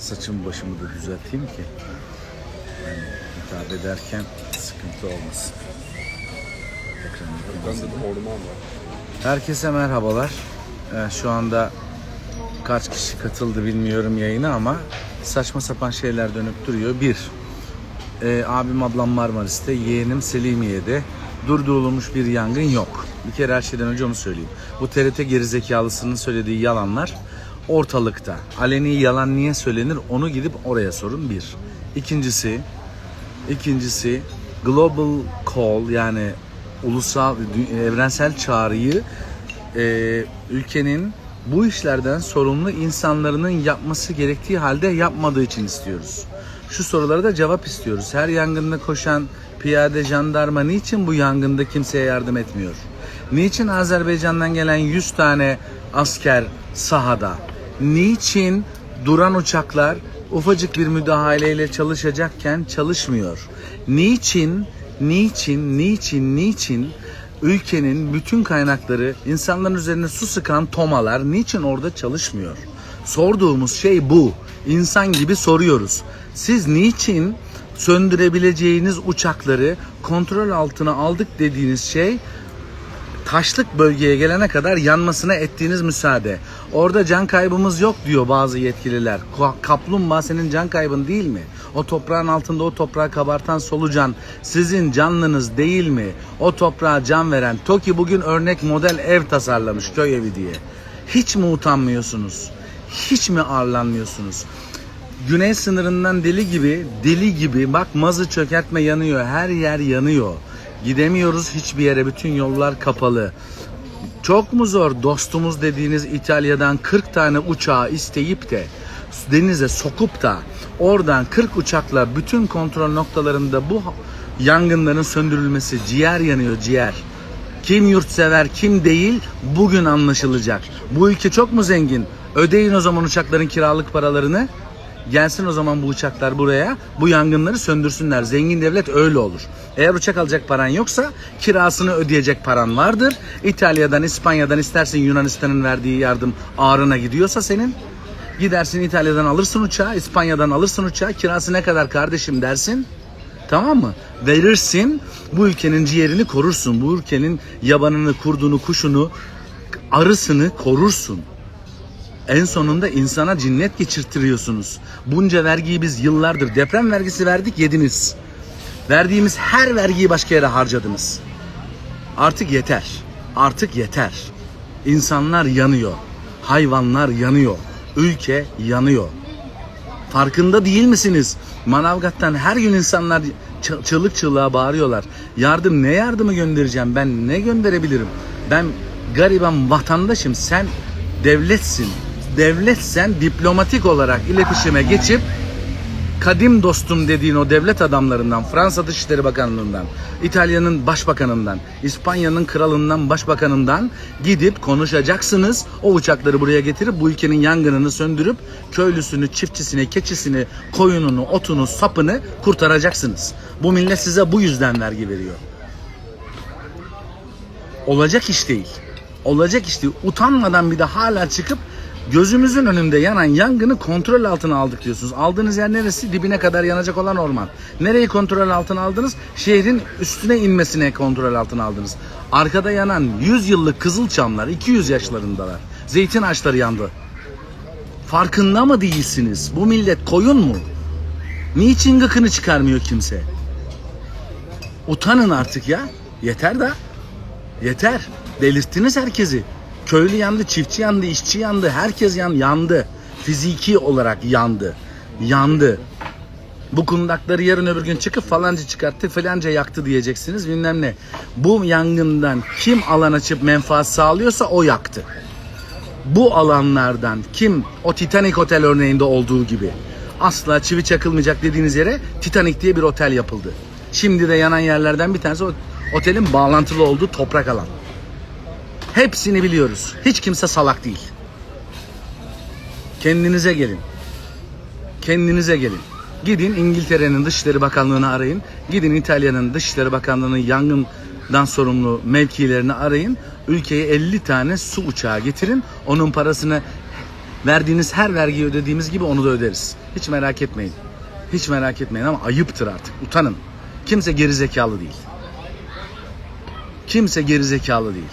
saçımı başımı da düzelteyim ki yani hitap ederken sıkıntı olmasın. Orman var. Herkese merhabalar. Ee, şu anda kaç kişi katıldı bilmiyorum yayına ama saçma sapan şeyler dönüp duruyor. Bir, e, abim ablam Marmaris'te, yeğenim Selimiye'de durdurulmuş bir yangın yok. Bir kere her şeyden önce onu söyleyeyim. Bu TRT gerizekalısının söylediği yalanlar ortalıkta. Aleni yalan niye söylenir onu gidip oraya sorun bir. İkincisi, İkincisi global call yani ulusal evrensel çağrıyı e, ülkenin bu işlerden sorumlu insanların yapması gerektiği halde yapmadığı için istiyoruz. Şu sorulara da cevap istiyoruz. Her yangında koşan piyade jandarma niçin bu yangında kimseye yardım etmiyor? Niçin Azerbaycan'dan gelen 100 tane asker sahada? Niçin duran uçaklar ufacık bir müdahaleyle çalışacakken çalışmıyor? Niçin, niçin, niçin, niçin ülkenin bütün kaynakları insanların üzerine su sıkan tomalar niçin orada çalışmıyor? Sorduğumuz şey bu. İnsan gibi soruyoruz. Siz niçin söndürebileceğiniz uçakları kontrol altına aldık dediğiniz şey taşlık bölgeye gelene kadar yanmasına ettiğiniz müsaade. Orada can kaybımız yok diyor bazı yetkililer. Ka- Kaplumbağa senin can kaybın değil mi? O toprağın altında o toprağı kabartan solucan sizin canlınız değil mi? O toprağa can veren TOKİ bugün örnek model ev tasarlamış köy evi diye. Hiç mi utanmıyorsunuz? Hiç mi ağırlanmıyorsunuz? Güney sınırından deli gibi, deli gibi bak mazı çökertme yanıyor. Her yer yanıyor. Gidemiyoruz hiçbir yere. Bütün yollar kapalı. Çok mu zor dostumuz dediğiniz İtalya'dan 40 tane uçağı isteyip de denize sokup da oradan 40 uçakla bütün kontrol noktalarında bu yangınların söndürülmesi ciğer yanıyor ciğer. Kim yurtsever kim değil bugün anlaşılacak. Bu ülke çok mu zengin? Ödeyin o zaman uçakların kiralık paralarını. Gelsin o zaman bu uçaklar buraya. Bu yangınları söndürsünler. Zengin devlet öyle olur. Eğer uçak alacak paran yoksa kirasını ödeyecek paran vardır. İtalya'dan, İspanya'dan istersin Yunanistan'ın verdiği yardım ağrına gidiyorsa senin. Gidersin İtalya'dan alırsın uçağı, İspanya'dan alırsın uçağı. Kirası ne kadar kardeşim dersin. Tamam mı? Verirsin, bu ülkenin ciğerini korursun. Bu ülkenin yabanını, kurdunu, kuşunu, arısını korursun. En sonunda insana cinnet geçirtiriyorsunuz. Bunca vergiyi biz yıllardır deprem vergisi verdik yediniz. Verdiğimiz her vergiyi başka yere harcadınız. Artık yeter. Artık yeter. İnsanlar yanıyor. Hayvanlar yanıyor. Ülke yanıyor. Farkında değil misiniz? Manavgat'tan her gün insanlar çı- çığlık çığlığa bağırıyorlar. Yardım ne yardımı göndereceğim? Ben ne gönderebilirim? Ben gariban vatandaşım. Sen devletsin. Devletsen diplomatik olarak iletişime geçip kadim dostum dediğin o devlet adamlarından, Fransa Dışişleri Bakanlığından, İtalya'nın başbakanından, İspanya'nın kralından, başbakanından gidip konuşacaksınız. O uçakları buraya getirip bu ülkenin yangınını söndürüp köylüsünü, çiftçisini, keçisini, koyununu, otunu, sapını kurtaracaksınız. Bu millet size bu yüzden vergi veriyor. Olacak iş değil. Olacak iş değil. Utanmadan bir de hala çıkıp gözümüzün önünde yanan yangını kontrol altına aldık diyorsunuz. Aldığınız yer neresi? Dibine kadar yanacak olan orman. Nereyi kontrol altına aldınız? Şehrin üstüne inmesine kontrol altına aldınız. Arkada yanan 100 yıllık kızılçamlar 200 yaşlarındalar. Zeytin ağaçları yandı. Farkında mı değilsiniz? Bu millet koyun mu? Niçin gıkını çıkarmıyor kimse? Utanın artık ya. Yeter da. Yeter. Delirttiniz herkesi. Köylü yandı, çiftçi yandı, işçi yandı, herkes yan, yandı. Fiziki olarak yandı. Yandı. Bu kundakları yarın öbür gün çıkıp falanca çıkarttı, falanca yaktı diyeceksiniz bilmem ne. Bu yangından kim alan açıp menfaat sağlıyorsa o yaktı. Bu alanlardan kim o Titanic Otel örneğinde olduğu gibi asla çivi çakılmayacak dediğiniz yere Titanic diye bir otel yapıldı. Şimdi de yanan yerlerden bir tanesi o otelin bağlantılı olduğu toprak alan. Hepsini biliyoruz. Hiç kimse salak değil. Kendinize gelin. Kendinize gelin. Gidin İngiltere'nin Dışişleri Bakanlığı'nı arayın. Gidin İtalya'nın Dışişleri Bakanlığı'nın yangından sorumlu mevkilerini arayın. Ülkeye 50 tane su uçağı getirin. Onun parasını Verdiğiniz her vergiyi ödediğimiz gibi onu da öderiz. Hiç merak etmeyin. Hiç merak etmeyin ama ayıptır artık. Utanın. Kimse geri zekalı değil. Kimse geri zekalı değil.